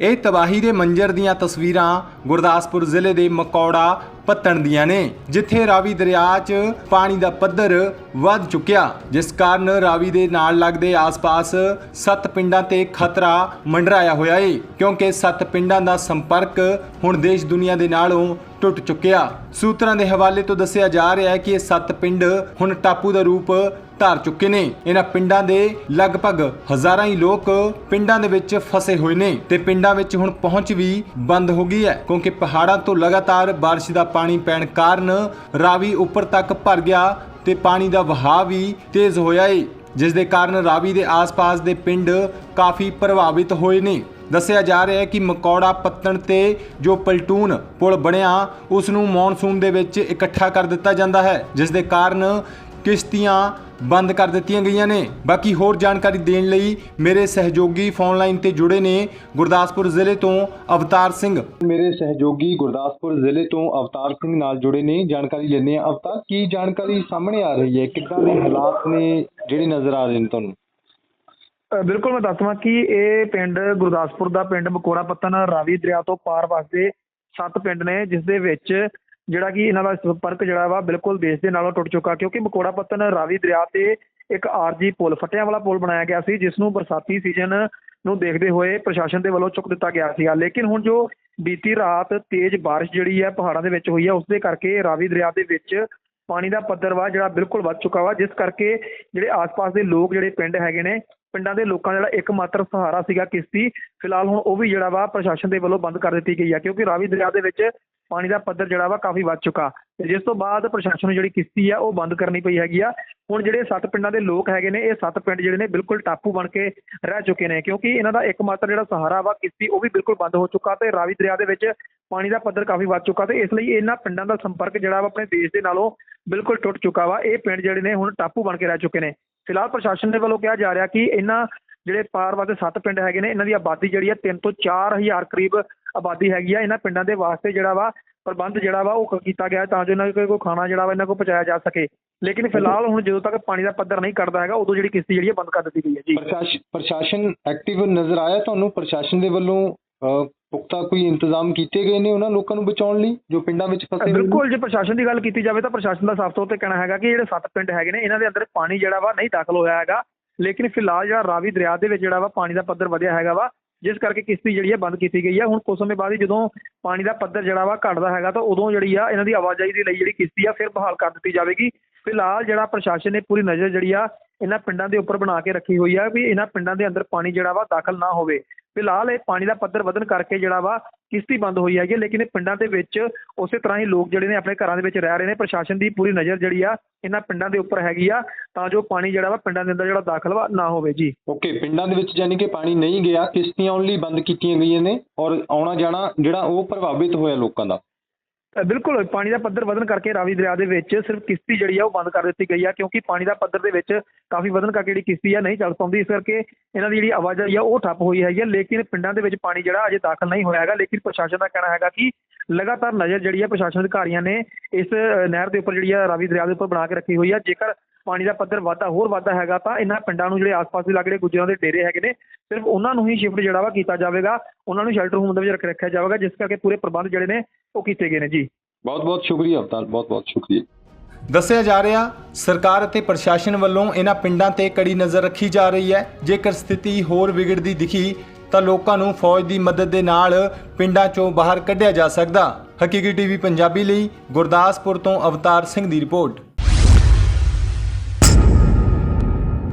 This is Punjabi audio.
ਇਹ ਤਬਾਹੀ ਦੇ ਮੰਜ਼ਰ ਦੀਆਂ ਤਸਵੀਰਾਂ ਗੁਰਦਾਸਪੁਰ ਜ਼ਿਲ੍ਹੇ ਦੇ ਮਕੌੜਾ ਪੱਤਣ ਦੀਆਂ ਨੇ, ਜਿੱਥੇ ਰਾਵੀ ਦਰਿਆ 'ਚ ਪਾਣੀ ਦਾ ਪੱਧਰ ਵੱਧ ਚੁੱਕਿਆ। ਜਿਸ ਕਾਰਨ ਰਾਵੀ ਦੇ ਨਾਲ ਲੱਗਦੇ ਆਸ-ਪਾਸ ਸੱਤ ਪਿੰਡਾਂ ਤੇ ਖਤਰਾ ਮੰਡਰਾਇਆ ਹੋਇਆ ਏ, ਕਿਉਂਕਿ ਸੱਤ ਪਿੰਡਾਂ ਦਾ ਸੰਪਰਕ ਹੁਣ ਦੇਸ਼ ਦੁਨੀਆ ਦੇ ਨਾਲੋਂ ਟੁੱਟ ਚੁੱਕਿਆ। ਸੂਤਰਾਂ ਦੇ ਹਵਾਲੇ ਤੋਂ ਦੱਸਿਆ ਜਾ ਰਿਹਾ ਹੈ ਕਿ ਇਹ ਸੱਤ ਪਿੰਡ ਹੁਣ ਟਾਪੂ ਦਾ ਰੂਪ ਧਾਰ ਚੁੱਕੇ ਨੇ। ਇਹਨਾਂ ਪਿੰਡਾਂ ਦੇ ਲਗਭਗ ਹਜ਼ਾਰਾਂ ਹੀ ਲੋਕ ਪਿੰਡਾਂ ਦੇ ਵਿੱਚ ਫਸੇ ਹੋਏ ਨੇ ਤੇ ਪਿੰਡਾਂ ਵਿੱਚ ਹੁਣ ਪਹੁੰਚ ਵੀ ਬੰਦ ਹੋ ਗਈ ਹੈ। ਕਿਉਂਕਿ ਪਹਾੜਾਂ ਤੋਂ ਲਗਾਤਾਰ ਬਾਰਿਸ਼ ਦਾ ਪਾਣੀ ਪੈਣ ਕਾਰਨ ਰਾਵੀ ਉੱਪਰ ਤੱਕ ਭਰ ਗਿਆ ਤੇ ਪਾਣੀ ਦਾ ਵਹਾਅ ਵੀ ਤੇਜ਼ ਹੋਇਆ ਏ, ਜਿਸ ਦੇ ਕਾਰਨ ਰਾਵੀ ਦੇ ਆਸ-ਪਾਸ ਦੇ ਪਿੰਡ ਕਾਫੀ ਪ੍ਰਭਾਵਿਤ ਹੋਏ ਨੇ। ਦੱਸਿਆ ਜਾ ਰਿਹਾ ਹੈ ਕਿ ਮਕੌੜਾ ਪੱਤਣ ਤੇ ਜੋ ਪਲਟੂਨ ਪੁਲ ਬਣਿਆ ਉਸ ਨੂੰ ਮੌਨਸੂਨ ਦੇ ਵਿੱਚ ਇਕੱਠਾ ਕਰ ਦਿੱਤਾ ਜਾਂਦਾ ਹੈ, ਜਿਸ ਦੇ ਕਾਰਨ ਕਿਸ਼ਤੀਆਂ ਬੰਦ ਕਰ ਦਿੱਤੀਆਂ ਗਈਆਂ ਨੇ। ਬਾਕੀ ਹੋਰ ਜਾਣਕਾਰੀ ਦੇਣ ਲਈ ਮੇਰੇ ਸਹਿਯੋਗੀ ਫੋਨ ਲਾਈਨ ਤੇ ਜੁੜੇ ਨੇ ਗੁਰਦਾਸਪੁਰ ਜ਼ਿਲ੍ਹੇ ਤੋਂ ਅਵਤਾਰ ਸਿੰਘ। ਮੇਰੇ ਸਹਿਯੋਗੀ ਗੁਰਦਾਸਪੁਰ ਜ਼ਿਲ੍ਹੇ ਤੋਂ ਅਵਤਾਰ ਸਿੰਘ ਨਾਲ ਜੁੜੇ ਨੇ। ਜਾਣਕਾਰੀ ਲੈਣੇ ਆ ਅਵਤਾਰ ਕੀ ਜਾਣਕਾਰੀ ਸਾਹਮਣੇ ਆ ਰਹੀ ਹੈ? ਕਿੱਦਾਂ ਦੇ ਹਾਲਾਤ ਨੇ ਜਿਹੜੇ ਨਜ਼ਰ ਆ ਰਹੇ ਨੇ ਤੁਹਾਨੂੰ? ਅ, ਬਿਲਕੁਲ ਮੈਂ ਦੱਸਵਾਂ ਕਿ ਇਹ ਪਿੰਡ ਗੁਰਦਾਸਪੁਰ ਦਾ ਪਿੰਡ ਮਕੋੜਾ ਪੱਤਨ ਰਾਵੀ ਦਰਿਆ ਤੋਂ ਪਾਰ ਵਸਦੇ ਸੱਤ ਪਿੰਡ ਨੇ ਜਿਸ ਦੇ ਵਿੱਚ ਜਿਹੜਾ ਕਿ ਇਹਨਾਂ ਦਾ ਸੰਪਰਕ ਜਿਹੜਾ ਵਾ ਬਿਲਕੁਲ ਦੇਸ਼ ਦੇ ਨਾਲੋਂ ਟੁੱਟ ਚੁੱਕਾ ਕਿਉਂਕਿ ਮਕੋੜਾ ਪੱਤਨ ਰਾਵੀ ਦਰਿਆ ਤੇ ਇੱਕ ਆਰਜੀ ਪੁਲ, ਫਟਿਆਂ ਵਾਲਾ ਪੁਲ ਬਣਾਇਆ ਗਿਆ ਸੀ, ਜਿਸ ਨੂੰ ਬਰਸਾਤੀ ਸੀਜ਼ਨ ਨੂੰ ਦੇਖਦੇ ਹੋਏ ਪ੍ਰਸ਼ਾਸਨ ਦੇ ਵੱਲੋਂ ਚੁੱਕ ਦਿੱਤਾ ਗਿਆ ਸੀਗਾ। ਲੇਕਿਨ ਹੁਣ ਜੋ ਬੀਤੀ ਰਾਤ ਤੇਜ਼ ਬਾਰਿਸ਼ ਜਿਹੜੀ ਹੈ ਪਹਾੜਾਂ ਦੇ ਵਿੱਚ ਹੋਈ ਹੈ ਉਸ ਦੇ ਕਰਕੇ ਰਾਵੀ ਦਰਿਆ ਦੇ ਵਿੱਚ ਪਾਣੀ ਦਾ ਪੱਧਰ ਵਾ ਜਿਹੜਾ ਬਿਲਕੁਲ ਵੱਧ ਚੁੱਕਾ ਵਾ, ਜਿਸ ਕਰਕੇ ਜਿਹੜੇ ਆਸ-ਪਾਸ ਦੇ ਲੋਕ ਜਿਹੜੇ ਪਿੰਡ ਹੈਗੇ ਨੇ, ਪਿੰਡਾਂ ਦੇ ਲੋਕਾਂ ਦਾ ਜਿਹੜਾ ਇੱਕਮਾਤਰ ਸਹਾਰਾ ਸੀਗਾ ਕਿਸ਼ਤੀ, ਫਿਲਹਾਲ ਹੁਣ ਉਹ ਵੀ ਜਿਹੜਾ ਵਾ ਪ੍ਰਸ਼ਾਸਨ ਦੇ ਵੱਲੋਂ ਬੰਦ ਕਰ ਦਿੱਤੀ ਗਈ ਹੈ, ਕਿਉਂਕਿ ਰਾਵੀ ਦਰਿਆ ਦੇ ਵਿੱਚ ਪਾਣੀ ਦਾ ਪੱਧਰ ਜਿਹੜਾ ਵਾ ਕਾਫੀ ਵੱਧ ਚੁੱਕਾ ਤੇ ਜਿਸ ਤੋਂ ਬਾਅਦ ਪ੍ਰਸ਼ਾਸਨ ਨੂੰ ਜਿਹੜੀ ਕਿਸ਼ਤੀ ਆ ਉਹ ਬੰਦ ਕਰਨੀ ਪਈ ਹੈਗੀ ਆ। ਹੁਣ ਜਿਹੜੇ ਸੱਤ ਪਿੰਡਾਂ ਦੇ ਲੋਕ ਹੈਗੇ ਨੇ, ਇਹ ਸੱਤ ਪਿੰਡ ਜਿਹੜੇ ਨੇ ਬਿਲਕੁਲ ਟਾਪੂ ਬਣ ਕੇ ਰਹਿ ਚੁੱਕੇ ਨੇ ਕਿਉਂਕਿ ਇਹਨਾਂ ਦਾ ਇੱਕਮਾਤਰ ਜਿਹੜਾ ਸਹਾਰਾ ਵਾ ਕਿਸ਼ਤੀ ਉਹ ਵੀ ਬਿਲਕੁਲ ਬੰਦ ਹੋ ਚੁੱਕਾ ਤੇ ਰਾਵੀ ਦਰਿਆ ਦੇ ਵਿੱਚ ਪਾਣੀ ਦਾ ਪੱਧਰ ਕਾਫੀ ਵੱਧ ਚੁੱਕਾ ਤੇ ਇਸ ਲਈ ਇਹਨਾਂ ਪਿੰਡਾਂ ਦਾ ਸੰਪਰਕ ਜਿਹੜਾ ਵਾ ਆਪਣੇ ਦੇਸ਼ ਦੇ ਨਾਲੋਂ ਬਿਲਕੁਲ ਟੁੱਟ ਚੁੱਕਾ ਵਾ। ਇਹ ਪਿੰਡ ਜਿਹੜੇ ਨੇ ਹੁਣ ਟਾਪੂ ਬਣ ਕੇ ਰਹਿ ਚੁੱਕੇ ਨੇ। ਫਿਲਹਾਲ ਪ੍ਰਸ਼ਾਸਨ ਦੇ ਵੱਲੋਂ ਕਿਹਾ ਜਾ ਰਿਹਾ ਕਿ ਇਹਨਾਂ ਜਿਹੜੇ ਪਾਰ ਵਾਦੇ ਸੱਤ ਪਿੰਡ ਹੈਗੇ ਨੇ ਇਹਨਾਂ ਦੀ ਆਬਾਦੀ ਜਿਹੜੀ ਹੈ 3 ਤੋਂ 4000 ਕਰੀਬ ਆਬਾਦੀ ਹੈਗੀ ਆ। ਇਹਨਾਂ ਪਿੰਡਾਂ ਦੇ ਵਾਸਤੇ ਜਿਹੜਾ ਵਾ ਪ੍ਰਬੰਧ ਜਿਹੜਾ ਵਾ ਉਹ ਕੀਤਾ ਗਿਆ ਤਾਂ ਜੋ ਇਹਨਾਂ ਕੋਲ ਕੋਈ ਖਾਣਾ ਜਿਹੜਾ ਵਾ ਇਹਨਾਂ ਕੋਲ ਪਹੁੰਚਾਇਆ ਜਾ ਸਕੇ। ਲੇਕਿਨ ਫਿਲਹਾਲ ਹੁਣ ਜਦੋਂ ਤੱਕ ਪਾਣੀ ਦਾ ਪੱਧਰ ਨਹੀਂ ਕਰਦਾ ਹੈਗਾ ਉਦੋਂ ਜਿਹੜੀ ਕਿਸ਼ਤੀ ਜਿਹੜੀ ਹੈ ਬੰਦ ਕਰ ਦਿੱਤੀ ਗਈ ਹੈ ਜੀ। ਪ੍ਰਸ਼ਾਸਨ ਐਕਟਿਵ ਨਜ਼ਰ ਆਇਆ ਤੁਹਾਨੂੰ? ਪ੍ਰਸ਼ਾਸਨ ਦੇ ਵੱਲੋਂ ਪੁਖਤਾ ਕੋਈ ਇੰਤਜ਼ਾਮ ਕੀਤੇ ਗਏ ਨੇ ਉਹਨਾਂ ਲੋਕਾਂ ਨੂੰ ਬਚਾਉਣ ਲਈ ਜੋ ਪਿੰਡਾਂ ਵਿੱਚ ਫਸੇ ਹੋਏ ਬਿਲਕੁਲ ਜੇ ਪ੍ਰਸ਼ਾਸਨ ਦੀ ਗੱਲ ਕੀਤੀ ਜਾਵੇ ਤਾਂ ਪ੍ਰਸ਼ਾਸਨ ਦਾ ਸਾਫ਼ ਤੌਰ ਤੇ ਕਹਿਣਾ ਹੈਗਾ ਕਿ ਜਿਹੜੇ ਸੱਤ ਪਿੰਡ ਹੈਗੇ ਨੇ ਇਹਨਾਂ ਦੇ ਅੰਦਰ ਪਾਣੀ ਜਿਹੜਾ ਵਾ ਨਹੀਂ ਦਾਖਲ ਹੋਇਆ ਹੈਗਾ। ਲੇਕਿਨ ਫਿਲਹਾਲ ਜਿਹੜਾ ਰਾਵੀ ਦਰਿਆ ਦੇ ਵਿੱਚ ਜਿਹੜਾ ਵਾ ਪਾਣੀ ਦਾ ਪੱਧਰ ਵਧਿਆ ਹੈਗਾ ਵਾ, ਜਿਸ ਕਰਕੇ ਕਿਸ਼ਤੀ ਜਿਹੜੀ ਹੈ ਬੰਦ ਕੀਤੀ ਗਈ ਹੈ ਹੁਣ ਕੁਝ ਸਮੇਂ ਬਾਅਦ ਹੀ ਜਦੋਂ ਪਾਣੀ ਦਾ ਪੱਧਰ ਜਿਹੜਾ ਵਾ ਘਟਦਾ ਹੈਗਾ, ਤਾਂ ਉਦੋਂ ਜਿਹੜੀ ਆ ਇਹਨਾਂ ਦੀ ਆਵਾਜਾਈ ਦੇ ਲਈ ਜਿਹੜੀ ਕਿਸ਼ਤੀ ਆ, ਫਿਰ ਬਹਾਲ ਕਰ ਦਿੱਤੀ ਜਾਵੇਗੀ। ਫਿਲਹਾਲ ਜਿਹੜਾ ਪ੍ਰਸ਼ਾਸਨ ਨੇ ਪੂਰੀ ਨਜ਼ਰ ਜਿਹੜੀ ਆ ਇਹਨਾਂ ਪਿੰਡਾਂ ਦੇ ਉੱਪਰ ਬਣਾ ਕੇ ਰੱਖੀ ਹੋਈ ਆ ਵੀ ਇਹਨਾਂ ਪਿੰਡਾਂ ਦੇ ਅੰਦਰ ਪਾਣੀ ਜਿਹੜਾ ਵਾ ਦਾਖਲ ਨਾ ਹੋਵੇ। ਫਿਲਹਾਲ ਇਹ ਪਾਣੀ ਦਾ ਪੱਧਰ ਵਧਣ ਕਰਕੇ ਜਿਹੜਾ ਵਾ ਕਿਸ਼ਤੀ ਬੰਦ ਹੋਈ ਹੈਗੀ ਲੇਕਿਨ ਇਹ ਪਿੰਡਾਂ ਦੇ ਵਿੱਚ ਉਸੇ ਤਰ੍ਹਾਂ ਹੀ ਲੋਕ ਜਿਹੜੇ ਨੇ ਆਪਣੇ ਘਰਾਂ ਦੇ ਵਿੱਚ ਰਹਿ ਰਹੇ ਨੇ। ਪ੍ਰਸ਼ਾਸਨ ਦੀ ਪੂਰੀ ਨਜ਼ਰ ਜਿਹੜੀ ਆ ਇਹਨਾਂ ਪਿੰਡਾਂ ਦੇ ਉੱਪਰ ਹੈਗੀ ਆ ਤਾਂ ਜੋ ਪਾਣੀ ਜਿਹੜਾ ਵਾ ਪਿੰਡਾਂ ਦੇ ਅੰਦਰ ਜਿਹੜਾ ਦਾਖਲ ਵਾ ਨਾ ਹੋਵੇ ਜੀ। ਓਕੇ, ਪਿੰਡਾਂ ਦੇ ਵਿੱਚ ਯਾਨੀ ਕਿ ਪਾਣੀ ਨਹੀਂ ਗਿਆ, ਕਿਸ਼ਤੀਆਂ ਓਨਲੀ ਬੰਦ ਕੀਤੀਆਂ ਗਈਆਂ ਨੇ ਔਰ ਆਉਣਾ ਜਾਣਾ ਜਿਹੜਾ ਉਹ ਪ੍ਰਭਾਵਿਤ ਹੋਇਆ ਲੋਕਾਂ ਦਾ। ਬਿਲਕੁਲ, ਪਾਣੀ ਦਾ ਪੱਧਰ ਵਧਣ ਕਰਕੇ ਰਾਵੀ ਦਰਿਆ ਦੇ ਵਿੱਚ ਸਿਰਫ ਕਿਸ਼ਤੀ ਜਿਹੜੀ ਆ ਉਹ ਬੰਦ ਕਰ ਦਿੱਤੀ ਗਈ ਆ, ਕਿਉਂਕਿ ਪਾਣੀ ਦਾ ਪੱਧਰ ਦੇ ਵਿੱਚ ਕਾਫੀ ਵਧਣ ਕਰਕੇ ਜਿਹੜੀ ਕਿਸ਼ਤੀ ਆ ਨਹੀਂ ਚੱਲ ਪਾਉਂਦੀ, ਇਸ ਕਰਕੇ ਇਹਨਾਂ ਦੀ ਜਿਹੜੀ ਆਵਾਜਾਈ ਆ ਉਹ ਠੱਪ ਹੋਈ ਹੈਗੀ ਆ, ਲੇਕਿਨ ਪਿੰਡਾਂ ਦੇ ਵਿੱਚ ਪਾਣੀ ਜਿਹੜਾ ਅਜੇ ਦਾਖਲ ਨਹੀਂ ਹੋਇਆ ਹੈਗਾ, ਲੇਕਿਨ ਪ੍ਰਸ਼ਾਸਨ ਦਾ ਕਹਿਣਾ ਹੈਗਾ ਕਿ ਲਗਾਤਾਰ ਨਜ਼ਰ ਜਿਹੜੀ ਆ ਪ੍ਰਸ਼ਾਸਨ ਅਧਿਕਾਰੀਆਂ ਨੇ ਇਸ ਨਹਿਰ ਦੇ ਉੱਪਰ ਜਿਹੜੀ ਆ ਰਾਵੀ ਦਰਿਆ ਦੇ ਉੱਪਰ ਬਣਾ ਕੇ ਰੱਖੀ ਹੋਈ ਆ, ਜੇਕਰ ਪਾਣੀ ਦਾ ਪੱਧਰ ਵਾਧਾ ਹੋਰ ਵਾਧਾ ਹੈਗਾ ਤਾਂ ਇਹਨਾਂ ਪਿੰਡਾਂ ਨੂੰ ਜਿਹੜੇ ਆਸ-ਪਾਸ ਦੇ ਲਾਗੇ ਜਿਹੜੇ ਗੁੱਜਰਾਂ ਦੇ ਡੇਰੇ ਹੈਗੇ ਨੇ ਸਿਰਫ ਉਹਨਾਂ ਨੂੰ ਹੀ ਸ਼ਿਫਟ ਜਿਹੜਾ ਵਾ ਕੀਤਾ ਜਾਵੇਗਾ ਉਹਨਾਂ ਨੂੰ ਸ਼ੈਲਟਰ ਹੋਮ ਦੇ ਵਿੱਚ ਰੱਖ ਰੱਖਿਆ ਜਾਵੇਗਾ ਜਿਸ ਕਰਕੇ ਪੂਰੇ ਪ੍ਰਬੰਧ ਜਿਹੜੇ ਨੇ ਉਹ ਕੀਤੇ ਗਏ ਨੇ ਜੀ। ਬਹੁਤ ਬਹੁਤ ਸ਼ੁਕਰੀਆ ਅਵਤਾਰ ਬਹੁਤ ਬਹੁਤ ਸ਼ੁਕਰੀਆ। ਦੱਸਿਆ ਜਾ ਰਿਹਾ ਸਰਕਾਰ ਅਤੇ ਪ੍ਰਸ਼ਾਸਨ ਵੱਲੋਂ ਇਹਨਾਂ ਪਿੰਡਾਂ ਤੇ ਕੜੀ ਨਜ਼ਰ ਰੱਖੀ ਜਾ ਰਹੀ ਹੈ। ਜੇਕਰ ਸਥਿਤੀ ਹੋਰ ਵਿਗੜਦੀ ਦਿਖੀ ਤਾਂ ਲੋਕਾਂ ਨੂੰ ਫੌਜ ਦੀ ਮਦਦ ਦੇ ਨਾਲ ਪਿੰਡਾਂ ਚੋਂ ਬਾਹਰ ਕੱਢਿਆ ਜਾ ਸਕਦਾ। ਹਕੀਕੀ ਟੀਵੀ ਪੰਜਾਬੀ ਲਈ ਗੁਰਦਾਸਪੁਰ ਤੋਂ ਅਵਤਾਰ ਸਿੰਘ ਦੀ ਰਿਪੋਰਟ।